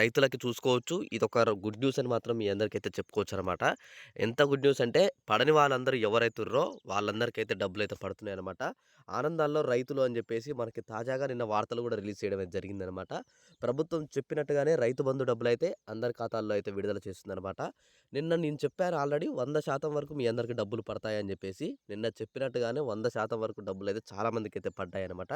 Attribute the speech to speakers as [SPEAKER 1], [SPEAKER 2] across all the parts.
[SPEAKER 1] రైతులకి చూసుకోవచ్చు ఇది ఒక గుడ్ న్యూస్ అని మాత్రం మీ అందరికైతే చెప్పుకోవచ్చనమాట. ఎంత గుడ్ న్యూస్ అంటే పడని వాళ్ళందరూ ఎవరైతుర్రో వాళ్ళందరికైతే పడుతున్నాయి అనమాట ఆనందాల్లో రైతులు అని చెప్పేసి మనకి తాజాగా నిన్న వార్తలు కూడా రిలీజ్ చేయడం అయితే జరిగిందనమాట. ప్రభుత్వం చెప్పినట్టుగానే రైతు బంధు డబ్బులు అయితే అందరి ఖాతాల్లో అయితే విడుదల చేస్తుందనమాట. నిన్న నేను చెప్పాను ఆల్రెడీ 100% వరకు మీ అందరికి డబ్బులు పడతాయని చెప్పేసి నిన్న చెప్పినట్టుగానే 100% వరకు డబ్బులు అయితే చాలా పడ్డాయి అనమాట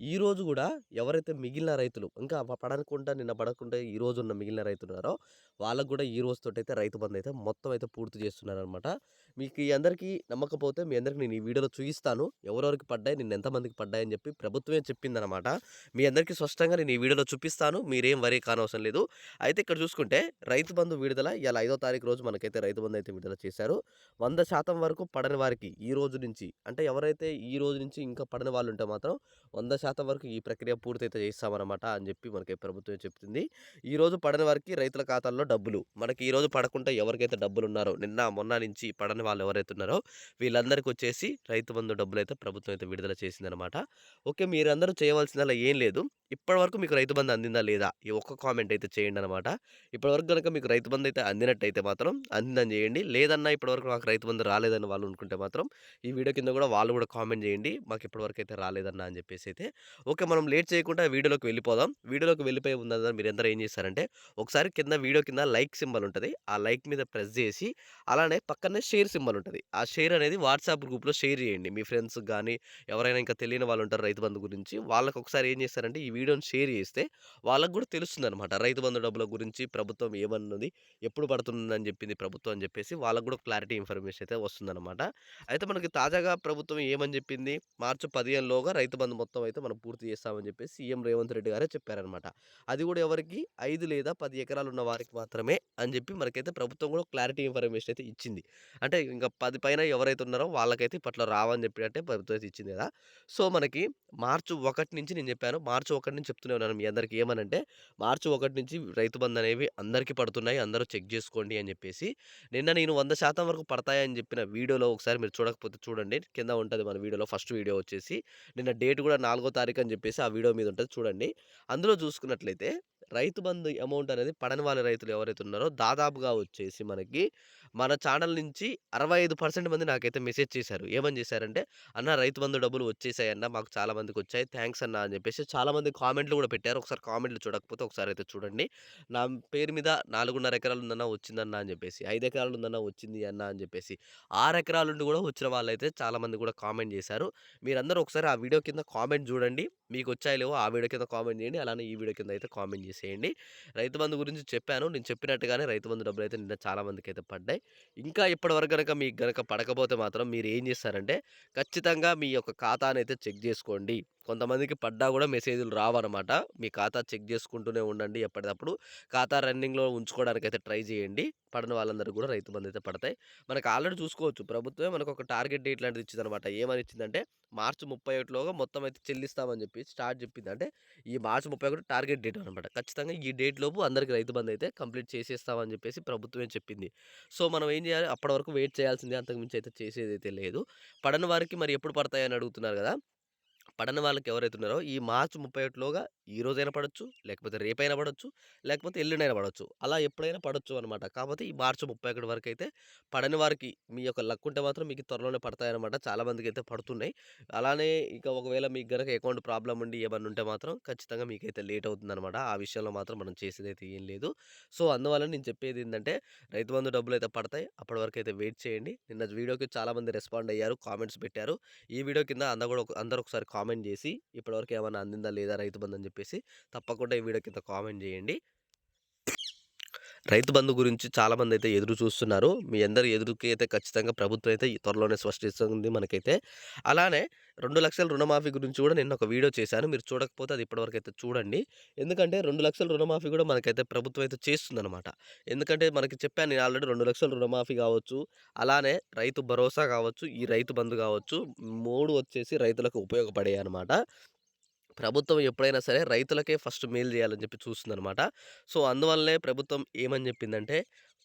[SPEAKER 1] ఈరోజు కూడా ఎవరైతే మిగిలిన రైతులు ఇంకా పడనుకుంటా నిన్న పడకుండా ఈరోజు ఉన్న మిగిలిన రైతున్నారో వాళ్ళకు కూడా ఈ రోజుతోటైతే రైతు బంధైతే మొత్తం అయితే పూర్తి చేస్తున్నారనమాట. మీకు ఈ అందరికీ నమ్మకపోతే మీ అందరికి నేను ఈ వీడియోలో చూపిస్తాను ఎవరెవరికి పడ్డాయి, నేను ఎంతమందికి పడ్డాయని చెప్పి ప్రభుత్వమే చెప్పిందనమాట. మీ అందరికీ స్పష్టంగా నేను ఈ వీడియోలో చూపిస్తాను. మీరేం వరే కానవసరం లేదు. అయితే ఇక్కడ చూసుకుంటే రైతు బంధు విడుదల ఇలా ఐదో తారీఖు రోజు మనకైతే రైతు బంధు అయితే విడుదల చేశారు. 100% వరకు పడని వారికి ఈ రోజు నుంచి అంటే ఎవరైతే ఈ రోజు నుంచి ఇంకా పడని వాళ్ళు ఉంటే మాత్రం 100% వరకు ఈ ప్రక్రియ పూర్తయితే చేస్తామన్నమాట అని చెప్పి మనకి ప్రభుత్వం చెప్తుంది. ఈరోజు పడని వారికి రైతుల ఖాతాల్లో డబ్బులు. మనకి ఈరోజు పడకుండా ఎవరికైతే డబ్బులు ఉన్నారో నిన్న, మొన్న నుంచి పడని వాళ్ళు ఎవరైతే ఉన్నారో వీళ్ళందరికొచ్చేసి రైతు బంధు డబ్బులైతే ప్రభుత్వం అయితే విడుదల చేసిందనమాట. ఓకే. మీరందరూ చేయవలసిందల్లా ఏం లేదు. ఇప్పటివరకు మీకు రైతు బంధు అందిందా లేదా? ఈ ఒక్క కామెంట్ అయితే చేయండి అనమాట ఇప్పటివరకు కనుక మీకు రైతు బంధు అయితే అందినట్టయితే మాత్రం అందిందని చేయండి లేదన్నా ఇప్పటివరకు నాకు రైతు బంధు రాలేదని వాళ్ళు అనుకుంటే మాత్రం ఈ వీడియో కింద కూడా వాళ్ళు కూడా కామెంట్ చేయండి మాకు ఇప్పటివరకైతే రాలేదన్నా అని చెప్పేసి అయితే ఓకే. మనం లేట్ చేయకుండా వీడియోలోకి వెళ్ళిపోదాం. వీడియోలోకి వెళ్ళిపోయి ఉందా మీరు ఎందరూ ఏం చేస్తారంటే ఒకసారి కింద వీడియో కింద లైక్ సింబల్ ఉంటుంది ఆ లైక్ మీద ప్రెస్ చేసి అలానే పక్కనే షేర్ సింబల్ ఉంటుంది ఆ షేర్ అనేది వాట్సాప్ గ్రూప్‌లో షేర్ చేయండి మీ ఫ్రెండ్స్ కానీ ఎవరైనా ఇంకా తెలియని వాళ్ళు ఉంటారు రైతు బంధు గురించి. వాళ్ళకి ఒకసారి ఏం చేస్తారంటే ఈ వీడియోని షేర్ చేస్తే వాళ్ళకు కూడా తెలుస్తుంది అనమాట రైతు బంధు డబ్బుల గురించి ప్రభుత్వం ఏమన్నది, ఎప్పుడు పడుతుందని చెప్పింది ప్రభుత్వం అని చెప్పేసి వాళ్ళకు కూడా క్లారిటీ ఇన్ఫర్మేషన్ అయితే వస్తుందనమాట. అయితే మనకి తాజాగా ప్రభుత్వం ఏమని చెప్పింది మార్చి పదిహేనులోగా రైతు బంధు మొత్తం అయితే మనం పూర్తి చేస్తామని చెప్పేసి సీఎం రేవంత్ రెడ్డి గారే చెప్పారనమాట. అది కూడా ఎవరికి ఐదు లేదా పది ఎకరాలు ఉన్న వారికి మాత్రమే అని చెప్పి మనకైతే ప్రభుత్వం కూడా క్లారిటీ ఇన్ఫర్మేషన్ అయితే ఇచ్చింది. అంటే ఇంకా పది పైన ఎవరైతే ఉన్నారో వాళ్ళకైతే ఇప్పట్లో రావని చెప్పినట్టే ప్రభుత్వం అయితే ఇచ్చింది కదా సో మనకి మార్చి ఒకటి నుంచి నేను చెప్పాను మార్చి ఒకటి నుంచి చెప్తూనే ఉన్నాను మీ అందరికి ఏమనంటే మార్చి ఒకటి నుంచి రైతు బంధు అనేవి అందరికీ పడుతున్నాయి. అందరూ చెక్ చేసుకోండి అని చెప్పేసి నిన్న నేను 100% వరకు పడతాయని చెప్పిన వీడియోలో ఒకసారి మీరు చూడకపోతే చూడండి. కింద ఉంటుంది మన వీడియోలో ఫస్ట్ వీడియో వచ్చేసి. నిన్న డేట్ కూడా నాలుగో తారీఖు అని చెప్పేసి ఆ వీడియో మీద ఉంటుంది చూడండి. అందులో చూసుకున్నట్లయితే రైతు బంధు అమౌంట్ అనేది పడని వాళ్ళ రైతులు ఎవరైతే ఉన్నారో దాదాపుగా వచ్చేసి మనకి మన ఛానల్ నుంచి 65% మంది నాకైతే మెసేజ్ చేశారు. ఏమని చేశారంటే "అన్న రైతు బంధు డబ్బులు వచ్చేసాయన్న. మాకు చాలా మందికొచ్చాయి. థ్యాంక్స్ అన్న" అని జెప్పేసి చాలామంది కామెంట్లు కూడా పెట్టారు. ఒకసారి కామెంట్లు చూడకపోతే ఒకసారి అయితే చూడండి. నా పేరు మీద 4.5 ఎకరాలు ఉందన్న వచ్చిందన్న అని చెప్పేసి ఐదు ఎకరాలు ఉందన్న వచ్చింది అన్న అని చెప్పేసి ఆరు ఎకరాలుండి కూడా వచ్చిన వాళ్ళైతే చాలామంది కూడా కామెంట్ చేశారు మీరందరూ ఒకసారి ఆ వీడియో కింద కామెంట్ చూడండి మీకొచ్చాయో లేవో ఆ వీడియో కింద కామెంట్ చేయండి అలానే ఈ వీడియో కింద అయితే కామెంట్ జేసేయండి. రైతు బంధు గురించి చెప్పాను. నేను చెప్పినట్టుగానే రైతు బంధు అయితే నిన్న చాలా మందికైతే పడ్డాయి. ఇంకా ఇప్పటివరకు గనక మీకు గనక పడకపోతే మాత్రం మీరు ఏం చేస్తారంటే ఖచ్చితంగా మీ యొక్క ఖాతానైతే చెక్ చేసుకోండి కొంతమందికి పడ్డా కూడా మెసేజ్‌లు రావనమాట. మీ ఖాతా చెక్ చేసుకుంటూనే ఉండండి ఎప్పటిదప్పుడు. ఖాతా రన్నింగ్‌లో ఉంచుకోవడానికి అయితే ట్రై చేయండి పడిన వాళ్ళందరికి కూడా రైతు బంధు అయితే పడతాయి. మనకు ఆల్రెడీ చూసుకోవచ్చు ప్రభుత్వమే మనకు ఒక టార్గెట్ డేట్ లాంటిది ఇచ్చిందనమాట. ఏమని ఇచ్చిందంటే మార్చి ముప్పై ఒకటిలోగా మొత్తం అయితే చెల్లిస్తామని చెప్పి స్టార్ట్ చెప్పింది అంటే ఈ మార్చి 31 టార్గెట్ డేట్ అనమాట. ఖచ్చితంగా ఈ డేట్ లోపు అందరికి రైతు బంధు అయితే కంప్లీట్ చేసేస్తామని చెప్పేసి ప్రభుత్వమే చెప్పింది. సో మనం ఏం చేయాలి అప్పటి వరకు వెయిట్ చేయాల్సిందే. అంతకు చేసేది అయితే లేదు. పడని వారికి మరి ఎప్పుడు పడతాయని అడుగుతున్నారు కదా పడని వాళ్ళకి ఎవరైతే ఉన్నారో ఈ మార్చి ముప్పై ఒకటిలోగా ఈ రోజైనా పడవచ్చు లేకపోతే రేపైనా పడవచ్చు లేకపోతే ఎల్లుండైనా పడవచ్చు అలా ఎప్పుడైనా పడవచ్చు అనమాట. కాకపోతే ఈ మార్చి 31 వరకైతే పడని వారికి మీ యొక్క లక్ ఉంటే మాత్రం మీకు త్వరలోనే పడతాయన్నమాట. చాలా అయితే పడుతున్నాయి. అలానే ఇక ఒకవేళ మీకు గనక అకౌంట్ ప్రాబ్లం ఉండి ఏమన్నా ఉంటే మాత్రం ఖచ్చితంగా మీకైతే లేట్ అవుతుందనమాట. ఆ విషయంలో మాత్రం మనం చేసేది అయితే ఏం లేదు. సో అందువల్ల నేను చెప్పేది ఏంటంటే రైతు బంధు అయితే పడతాయి. అప్పటి వరకు అయితే వెయిట్ చేయండి. నిన్న వీడియోకి చాలామంది రెస్పాండ్ అయ్యారు. కామెంట్స్ పెట్టారు. ఈ వీడియో కింద అందరూ కూడా అందరూ ఒకసారి కామెంట్ చేసి ఇప్పటివరకు ఏమైనా అందిందా లేదా రైతు బంధు అని చెప్పి చెప్పేసి తప్పకుండా ఈ వీడియో కింద కామెంట్ చేయండి రైతు బంధు గురించి చాలామందైతే ఎదురు చూస్తున్నారు. మీ అందరి ఎదురుకి అయితే ఖచ్చితంగా ప్రభుత్వం అయితే త్వరలోనే స్పష్టిస్తుంది మనకైతే. అలానే రెండు లక్షల రుణమాఫీ గురించి కూడా నేను ఒక వీడియో చేశాను. మీరు చూడకపోతే అది ఇప్పటివరకైతే చూడండి. ఎందుకంటే రెండు లక్షల రుణమాఫీ కూడా మనకైతే ప్రభుత్వం అయితే చేస్తుందనమాట. ఎందుకంటే మనకి చెప్పాను నేను ఆల్రెడీ రెండు లక్షల రుణమాఫీ కావచ్చు అలానే రైతు భరోసా కావచ్చు ఈ రైతు బంధు కావచ్చు మూడు వచ్చేసి రైతులకు ఉపయోగపడాయన్నమాట. ప్రభుత్వం ఎప్పుడైనా సరే రైతులకే ఫస్ట్ మేలు చేయాలని చెప్పి చూస్తుందనమాట. సో అందువల్లనే ప్రభుత్వం ఏమని చెప్పిందంటే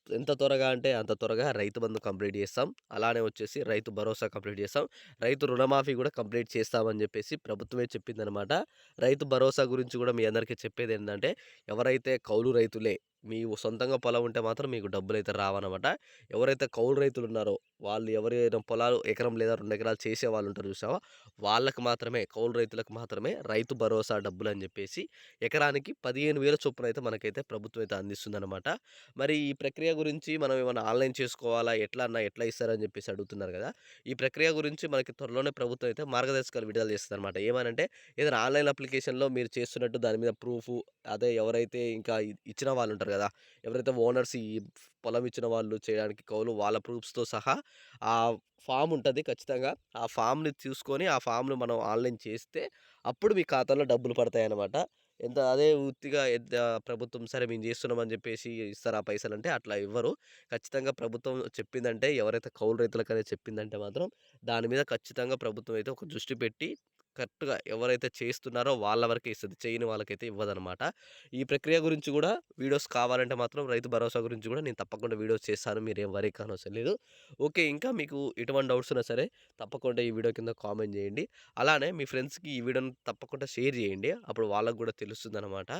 [SPEAKER 1] ఎంత త్వరగా అంటే అంత త్వరగా రైతు బంధు కంప్లీట్ చేస్తాం. అలానే వచ్చేసి రైతు భరోసా కంప్లీట్ చేస్తాం. రైతు రుణమాఫీ కూడా కంప్లీట్ చేస్తామని చెప్పేసి ప్రభుత్వమే చెప్పిందనమాట. రైతు భరోసా గురించి కూడా మీ అందరికీ చెప్పేది ఏంటంటే ఎవరైతే కౌలు రైతులే మీ సొంతంగా పొలం ఉంటే మాత్రం మీకు డబ్బులైతే రావనమాట. ఎవరైతే కౌలు రైతులు ఉన్నారో వాళ్ళు ఎవరైనా పొలాలు ఎకరం లేదా రెండు ఎకరాలు చేసేవాళ్ళు ఉంటారు చూసావా? వాళ్ళకి మాత్రమే కౌలు రైతులకు మాత్రమే రైతు భరోసా డబ్బులు అని చెప్పేసి ఎకరానికి 15,000 చొప్పున అయితే మనకైతే ప్రభుత్వం అయితే అందిస్తుందనమాట. మరి ఈ ప్రక్రియ గురించి మనం ఏమైనా ఆన్‌లైన్ చేసుకోవాలా? ఎట్లా అన్నా ఎట్లా ఇస్తారని చెప్పేసి అడుగుతున్నారు కదా! ఈ ప్రక్రియ గురించి మనకి త్వరలోనే ప్రభుత్వం అయితే మార్గదర్శకాలు విడుదల చేస్తదనమాట. ఏమనంటే ఏదైనా ఆన్‌లైన్ అప్లికేషన్‌లో మీరు చేస్తున్నట్టు దాని మీద ప్రూఫు అదే ఎవరైతే ఇంకా ఇచ్చిన వాళ్ళు ఉంటారు వాళ్ళుంటారు కదా! ఎవరైతే ఓనర్స్ ఈ పొలం ఇచ్చిన వాళ్ళు చేయడానికి కౌలు వాళ్ళ ప్రూఫ్స్‌తో సహా ఆ ఫామ్ ఉంటుంది ఖచ్చితంగా. ఆ ఫామ్ని చూసుకొని ఆ ఫామ్ను మనం ఆన్‌లైన్ చేస్తే అప్పుడు మీ ఖాతాలో డబ్బులు పడతాయన్నమాట ఎంత అదే వృత్తిగా ఎంత ప్రభుత్వం సరే మేము చేస్తున్నామని చెప్పేసి ఇస్తారా అంటే అట్లా ఇవ్వరు. ఖచ్చితంగా ప్రభుత్వం చెప్పిందంటే ఎవరైతే కౌలు రైతులకనే చెప్పిందంటే మాత్రం దాని మీద ఖచ్చితంగా ప్రభుత్వం అయితే ఒక దృష్టి పెట్టి కరెక్ట్‌గా ఎవరైతే చేస్తున్నారో వాళ్ళ వరకే ఇస్తుంది చేయని వాళ్ళకైతే ఇవ్వదనమాట. ఈ ప్రక్రియ గురించి కూడా వీడియోస్ కావాలంటే మాత్రం రైతు భరోసా గురించి కూడా నేను తప్పకుండా వీడియోస్ చేస్తాను. మీరు వరీ కానవసరం లేదు. ఓకే. ఇంకా మీకు ఎటువంటి డౌట్స్ ఉన్నా సరే తప్పకుండా ఈ వీడియో కింద కామెంట్ చేయండి. అలానే మీ ఫ్రెండ్స్‌కి ఈ వీడియోని తప్పకుండా షేర్ చేయండి. అప్పుడు వాళ్ళకు కూడా తెలుస్తుందనమాట.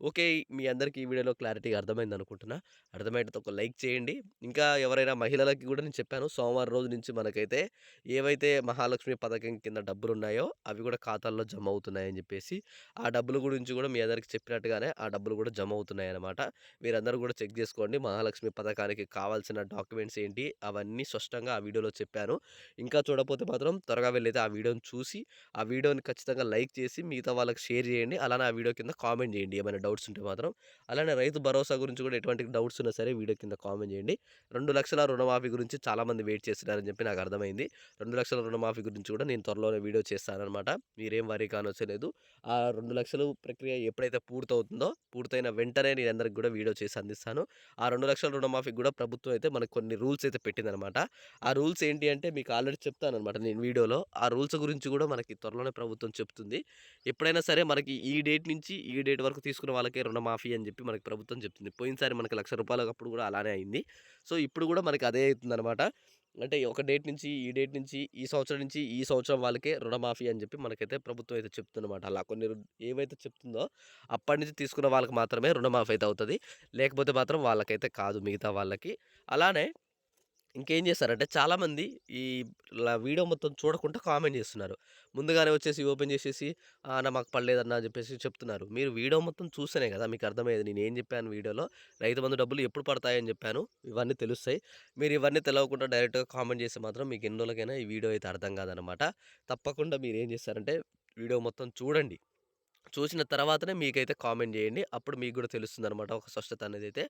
[SPEAKER 1] ఓకే. మీ అందరికీ ఈ వీడియోలో క్లారిటీగా అర్థమైందనుకుంటున్నా. అర్థమైతే ఒక లైక్ చేయండి. ఇంకా ఎవరైనా మహిళలకి కూడా నేను చెప్పాను సోమవారం రోజు నుంచి మనకైతే ఏవైతే మహాలక్ష్మి పథకం కింద డబ్బులు ఉన్నాయో అవి కూడా ఖాతాల్లో జమ అవుతున్నాయని చెప్పేసి ఆ డబ్బుల గురించి కూడా మీ అందరికి చెప్పినట్టుగానే ఆ డబ్బులు కూడా జమ అవుతున్నాయి అవుతున్నాయన్నమాట. మీరందరూ కూడా చెక్ చేసుకోండి. మహాలక్ష్మి పథకానికి కావాల్సిన డాక్యుమెంట్స్ ఏంటి అవన్నీ స్పష్టంగా ఆ వీడియోలో చెప్పాను. ఇంకా చూడపోతే మాత్రం త్వరగా వెళ్ళైతే ఆ వీడియోని చూసి ఆ వీడియోని ఖచ్చితంగా లైక్ చేసి మిగతా వాళ్ళకి షేర్ చేయండి. అలానే ఆ వీడియో కింద కామెంట్ చేయండి. ఏమైనా డౌట్స్ ఉంటే మాత్రం. అలానే రైతు భరోసా గురించి కూడా ఎటువంటి డౌట్స్ ఉన్నా సరే వీడియో కింద కామెంట్ చేయండి. రెండు లక్షల రుణమాఫీ గురించి చాలామంది వెయిట్ చేస్తున్నారని చెప్పి నాకు అర్థమైంది. రెండు లక్షల రుణమాఫీ గురించి కూడా నేను త్వరలోనే వీడియో అనమాట మీరేం వరీ కానొచ్చలేదు ఆ రెండు లక్షలు ప్రక్రియ ఎప్పుడైతే పూర్తవుతుందో పూర్తయిన వెంటనే నేను అందరికి కూడా వీడియో చేసి అందిస్తాను. ఆ రెండు లక్షల రుణమాఫీకి కూడా ప్రభుత్వం అయితే మనకు కొన్ని రూల్స్ అయితే పెట్టిందనమాట. ఆ రూల్స్ ఏంటి అంటే మీకు ఆల్రెడీ చెప్తాను అనమాట నేను వీడియోలో. ఆ రూల్స్ గురించి కూడా మనకి త్వరలోనే ప్రభుత్వం చెప్తుంది. ఎప్పుడైనా సరే మనకి ఈ డేట్ నుంచి ఈ డేట్ వరకు తీసుకున్న వాళ్ళకే రుణమాఫీ అని చెప్పి మనకి ప్రభుత్వం చెప్తుంది. పోయినసారి మనకి లక్ష 1,00,000 అప్పుడు కూడా అలానే అయింది. సో, ఇప్పుడు కూడా మనకి అదే అవుతుందనమాట అంటే ఒక డేట్ నుంచి ఈ డేట్ నుంచి ఈ సంవత్సరం నుంచి ఈ సంవత్సరం వాళ్ళకే రుణమాఫీ అని చెప్పి మనకైతే ప్రభుత్వం అయితే చెప్తుందన్నమాట అలా కొన్ని ఏవైతే చెప్తుందో అప్పటి నుంచి తీసుకున్న వాళ్ళకి మాత్రమే రుణమాఫీ అయితే అవుతుంది లేకపోతే మాత్రం వాళ్ళకైతే కాదు మిగతా వాళ్ళకి. అలానే ఇంకేం చేస్తారంటే చాలామంది ఈ వీడియో మొత్తం చూడకుండా కామెంట్ చేస్తున్నారు. ముందుగానే వచ్చేసి ఓపెన్ చేసేసి "ఆ! అన్న మాకు పడలేదన్న" అని చెప్పేసి చెప్తున్నారు. మీరు వీడియో మొత్తం చూస్తేనే కదా మీకు అర్థమయ్యేది. ఏం చెప్పాను వీడియోలో రైతు బంధు డబ్బులు ఎప్పుడు పడతాయని చెప్పాను. ఇవన్నీ తెలుస్తాయి. మీరు ఇవన్నీ తెలవకుండా డైరెక్ట్‌గా కామెంట్ చేస్తే మాత్రం మీకు ఎన్నోలకైనా ఈ వీడియో అయితే అర్థం కాదనమాట. తప్పకుండా మీరేం చేస్తారంటే వీడియో మొత్తం చూడండి. చూసిన తర్వాతనే మీకైతే కామెంట్ చేయండి. అప్పుడు మీకు కూడా తెలుస్తుంది అనమాట ఒక స్పష్టత అనేది అయితే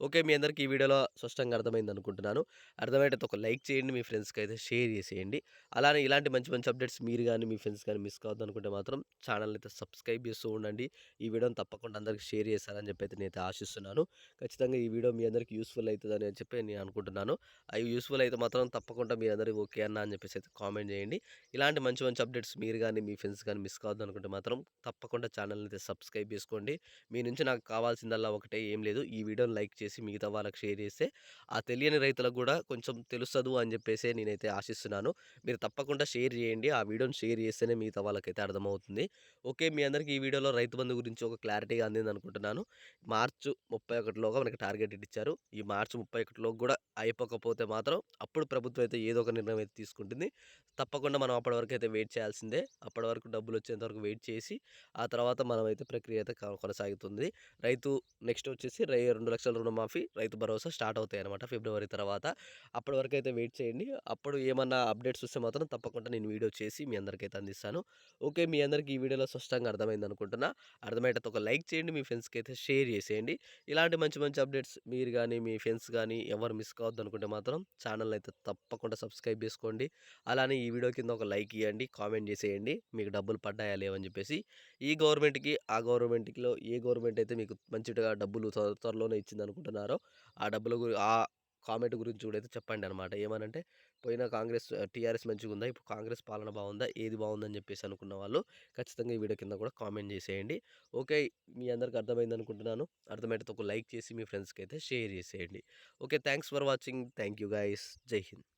[SPEAKER 1] ఓకే. మీ అందరికీ ఈ వీడియోలో స్పష్టంగా అర్థమైంది అనుకుంటున్నాను అర్థమయ్యేటట్టు ఒక లైక్ చేయండి. మీ ఫ్రెండ్స్‌కి అయితే షేర్ చేసేయండి. అలానే ఇలాంటి మంచి మంచి అప్డేట్స్ మీరు కానీ మీ ఫ్రెండ్స్ కానీ మిస్ కావద్దనుకుంటే మాత్రం ఛానల్‌ని అయితే సబ్స్క్రైబ్ చేస్తూ ఉండండి. ఈ వీడియోని తప్పకుండా అందరికీ షేర్ చేస్తారని చెప్పి అయితే నేనైతే ఆశిస్తున్నాను. ఖచ్చితంగా ఈ వీడియో మీ అందరికీ యూస్ఫుల్ అవుతుందని చెప్పి నేను అనుకుంటున్నాను. అవి యూస్ఫుల్ అయితే మాత్రం తప్పకుండా మీ అందరికీ ఓకే అన్న అని చెప్పేసి అయితే కామెంట్ చేయండి. ఇలాంటి మంచి మంచి అప్డేట్స్ మీరు కానీ మీ ఫ్రెండ్స్ కానీ మిస్ కావద్దనుకుంటే మాత్రం తప్పకుండా ఛానల్‌ని అయితే సబ్స్క్రైబ్ చేసుకోండి. మీ నుంచి నాకు కావాల్సిందల్లా ఒకటే ఏం లేదు. ఈ వీడియోని లైక్ చేసి మిగతా వాళ్ళకి షేర్ చేస్తే ఆ తెలియని రైతులకు కూడా కొంచెం తెలుస్తదు అని చెప్పేసి నేనైతే ఆశిస్తున్నాను. మీరు తప్పకుండా షేర్ చేయండి. ఆ వీడియోని షేర్ చేస్తేనే మిగతా వాళ్ళకైతే అర్థమవుతుంది. ఓకే. మీ అందరికీ ఈ వీడియోలో రైతు బంధు గురించి ఒక క్లారిటీగా అందిందనుకుంటున్నాను. మార్చ్ 31లోగా మనకి టార్గెట్ ఇచ్చారు. ఈ మార్చ్ 31లోకి కూడా అయిపోకపోతే మాత్రం అప్పుడు ప్రభుత్వం అయితే ఏదో ఒక నిర్ణయం అయితే తీసుకుంటుంది. తప్పకుండా మనం అప్పటి వరకు అయితే వెయిట్ చేయాల్సిందే. అప్పటి వరకు డబ్బులు వచ్చేంత వరకు వెయిట్ చేసి ఆ తర్వాత మనమైతే ప్రక్రియ అయితే కొనసాగుతుంది. రైతు నెక్స్ట్ వచ్చేసి రై రెండు లక్షల రుణమాఫీ, రైతు భరోసా స్టార్ట్ అవుతాయి అనమాట ఫిబ్రవరి తర్వాత. అప్పటి వరకు అయితే వెయిట్ చేయండి. అప్పుడు ఏమన్నా అప్డేట్స్ వస్తే మాత్రం తప్పకుండా నేను వీడియో చేసి మీ అందరికైతే అందిస్తాను. ఓకే. మీ అందరికీ ఈ వీడియోలో స్పష్టంగా అర్థమైంది అనుకుంటున్నా అర్థమయ్యేటట్టు ఒక లైక్ చేయండి. మీ ఫ్రెండ్స్‌కి అయితే షేర్ చేసేయండి. ఇలాంటి మంచి మంచి అప్డేట్స్ మీరు కానీ మీ ఫ్రెండ్స్ కానీ ఎవరు మిస్ కావద్దనుకుంటే మాత్రం ఛానల్ అయితే తప్పకుండా సబ్స్క్రైబ్ చేసుకోండి. అలానే ఈ వీడియో కింద ఒక లైక్ ఇవ్వండి కామెంట్ చేసేయండి. మీకు డబ్బులు పడ్డాయా లేవని అని చెప్పేసి. ఈ గవర్నమెంట్‌కి, ఆ గవర్నమెంట్‌కిలో ఏ గవర్నమెంట్ అయితే మీకు మంచిగా డబ్బులు త్వర త్వరలోనే ఇచ్చిందనుకుంటున్నారో ఆ డబ్బుల గురి ఆ కామెంట్ గురించి కూడా అయితే చెప్పండి అనమాట. ఏమనంటే పోయిన కాంగ్రెస్ టీఆర్ఎస్ మంచిగా ఉందా ఇప్పుడు కాంగ్రెస్ పాలన బాగుందా? ఏది బాగుందని చెప్పేసి అనుకున్న వాళ్ళు ఖచ్చితంగా ఈ వీడియో కింద కూడా కామెంట్ చేసేయండి. ఓకే. మీ అందరికి అర్థమైంది అనుకుంటున్నాను. అర్థమైతే ఒక లైక్ చేసి మీ ఫ్రెండ్స్‌కి అయితే షేర్ చేసేయండి. Okay. Thanks for watching. Thank you guys. Jai Hind.